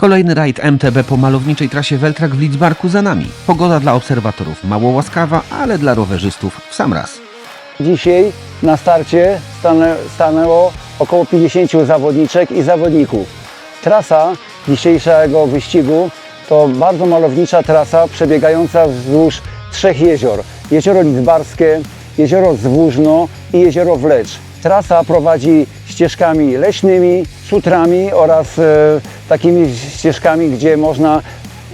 Kolejny rajd MTB po malowniczej trasie Weltrak w Lidzbarku za nami. Pogoda dla obserwatorów mało łaskawa, ale dla rowerzystów w sam raz. Dzisiaj na starcie stanę, stanęło około 50 zawodniczek i zawodników. Trasa dzisiejszego wyścigu to bardzo malownicza trasa przebiegająca wzdłuż trzech jezior. Jezioro Lidzbarskie, jezioro Zwóżno i jezioro Wlecz. Trasa prowadzi ścieżkami leśnymi, szutrami oraz e, takimi ścieżkami, gdzie można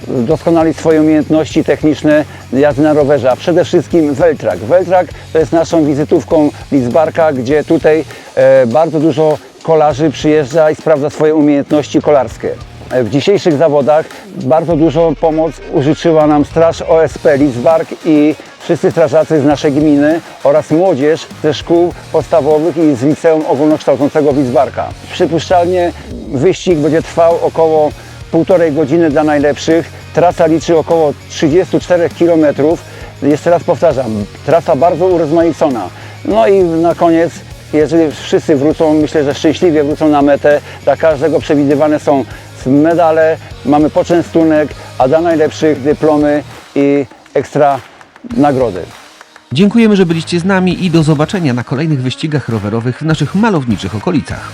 doskonalić swoje umiejętności techniczne jazdy na rowerze, a przede wszystkim Weltrak. Weltrak to jest naszą wizytówką Lidzbarka, gdzie tutaj e, bardzo dużo kolarzy przyjeżdża i sprawdza swoje umiejętności kolarskie. E, W dzisiejszych zawodach bardzo dużą pomoc użyczyła nam Straż OSP Lidzbark i wszyscy strażacy z naszej gminy oraz młodzież ze szkół podstawowych i z liceum ogólnokształcącego Lidzbarka. Przypuszczalnie wyścig będzie trwał około półtorej godziny dla najlepszych. Trasa liczy około 34 km. Jeszcze raz powtarzam, trasa bardzo urozmaicona. No i na koniec, jeżeli wszyscy wrócą, myślę, że szczęśliwie wrócą na metę, dla każdego przewidywane są medale, mamy poczęstunek, a dla najlepszych dyplomy i ekstra nagrody. Dziękujemy, że byliście z nami i do zobaczenia na kolejnych wyścigach rowerowych w naszych malowniczych okolicach.